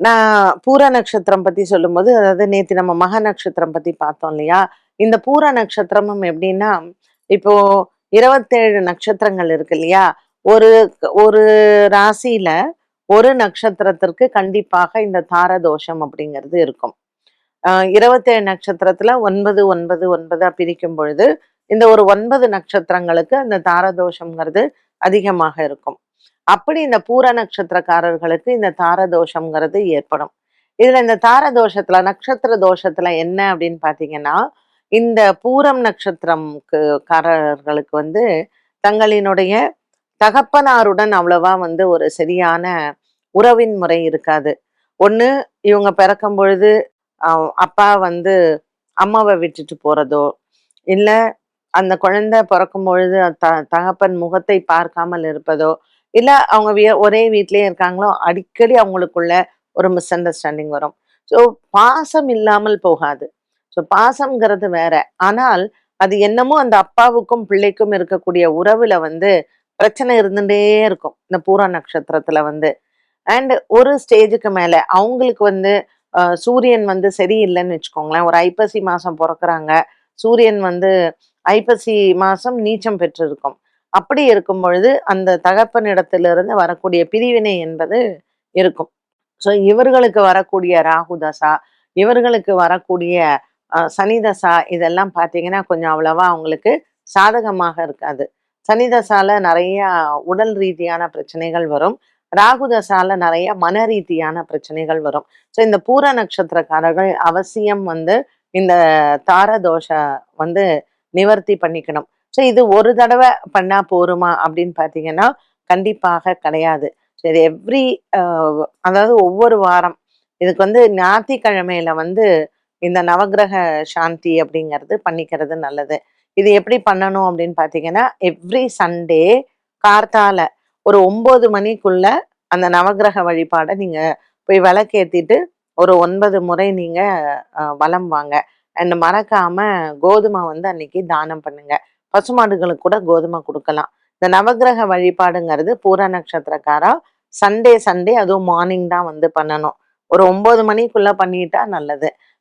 நான் பூர நட்சத்திரம் பத்தி சொல்லும்போது அதாவது நேத்து நம்ம மக நட்சத்திரம் பத்தி பார்த்தோம் இல்லையா? இந்த பூர நட்சத்திரமும் எப்படின்னா இப்போ இருபத்தேழு நட்சத்திரங்கள் இருக்கு இல்லையா? ஒரு ஒரு ராசியில ஒரு நட்சத்திரத்திற்கு கண்டிப்பாக இந்த தாரதோஷம் அப்படிங்கிறது இருக்கும். இருபத்தேழு நட்சத்திரத்துல ஒன்பது ஒன்பது ஒன்பதா பிரிக்கும் பொழுது இந்த ஒரு ஒன்பது நட்சத்திரங்களுக்கு அந்த தாரதோஷம்ங்கிறது அதிகமாக இருக்கும். அப்படி இந்த பூர நட்சத்திரக்காரர்களுக்கு இந்த தார தோஷம்ங்கிறது ஏற்படும். இதுல இந்த தார தோஷத்துல நட்சத்திர தோஷத்துல என்ன அப்படின்னு பாத்தீங்கன்னா இந்த பூரம் நட்சத்திரம்க்கு காரர்களுக்கு வந்து தங்களினுடைய தகப்பனாருடன் அவ்வளவா வந்து ஒரு சரியான உறவின் முறை இருக்காது. ஒண்ணு இவங்க பிறக்கும் பொழுது அஹ் அப்பா வந்து அம்மாவை விட்டுட்டு போறதோ இல்ல அந்த குழந்தை பிறக்கும் பொழுது த தகப்பன் முகத்தை பார்க்காமல் இருப்பதோ இல்ல அவங்க வீ- ஒரே வீட்லயே இருக்காங்களோ அடிக்கடி அவங்களுக்குள்ள ஒரு மிஸ் அண்டர்ஸ்டாண்டிங் வரும். ஸோ பாசம் இல்லாமல் போகாது. ஸோ பாசம்ங்கிறது வேற. ஆனால் அது என்னமோ அந்த அப்பாவுக்கும் பிள்ளைக்கும் இருக்கக்கூடிய உறவுல வந்து பிரச்சனை இருந்துட்டே இருக்கும் இந்த பூரா நட்சத்திரத்துல வந்து. அண்ட் ஒரு ஸ்டேஜுக்கு மேல அவங்களுக்கு வந்து அஹ், சூரியன் வந்து சரியில்லைன்னு வச்சுக்கோங்களேன். ஒரு ஐப்பசி மாசம் பிறக்குறாங்க. சூரியன் வந்து ஐப்பசி மாசம் நீச்சம் பெற்றிருக்கும். அப்படி இருக்கும் பொழுது அந்த தகப்பனிடத்திலிருந்து வரக்கூடிய பிரிவினை என்பது இருக்கும். ஸோ இவர்களுக்கு வரக்கூடிய ராகு தசா இவர்களுக்கு வரக்கூடிய அஹ், சனி தசா இதெல்லாம் பார்த்தீங்கன்னா கொஞ்சம் அவ்வளவா அவங்களுக்கு சாதகமாக இருக்காது. சனி தசால நிறைய உடல் ரீதியான பிரச்சனைகள் வரும். ராகு தசால நிறைய மன ரீதியான பிரச்சனைகள் வரும். ஸோ இந்த பூர நட்சத்திரக்காரர்கள் அவசியம் வந்து இந்த தார தோஷ வந்து நிவர்த்தி பண்ணிக்கணும். ஸோ இது ஒரு தடவை பண்ணால் போருமா அப்படின்னு பார்த்தீங்கன்னா கண்டிப்பாக கிடையாது. ஸோ இது எவ்ரி அதாவது ஒவ்வொரு வாரம். இதுக்கு வந்து ஞாயிற்றுக்கிழமையில வந்து இந்த நவக்கிரக சாந்தி அப்படிங்கிறது பண்ணிக்கிறது நல்லது. இது எப்படி பண்ணணும் அப்படின்னு பார்த்தீங்கன்னா எவ்ரி சண்டே கார்த்தால ஒரு ஒம்பது மணிக்குள்ள அந்த நவக்கிரக வழிபாடை நீங்கள் போய் விளக்கேற்றிட்டு ஒரு ஒன்பது முறை நீங்கள் வளம் வாங்க. அண்ட் மறக்காம கோதுமை வந்து அன்னைக்கு தானம் பண்ணுங்க. பசுமாடுகளுக்கு கூட கோதுமை கொடுக்கலாம். இந்த நவக்கிரக வழிபாடுங்கிறது பூர நட்சத்திரக்காரா சண்டே சண்டே அதுவும் மார்னிங் தான் வந்து பண்ணணும். ஒரு ஒன்பது மணிக்குள்ள பண்ணிட்டா நல்லது.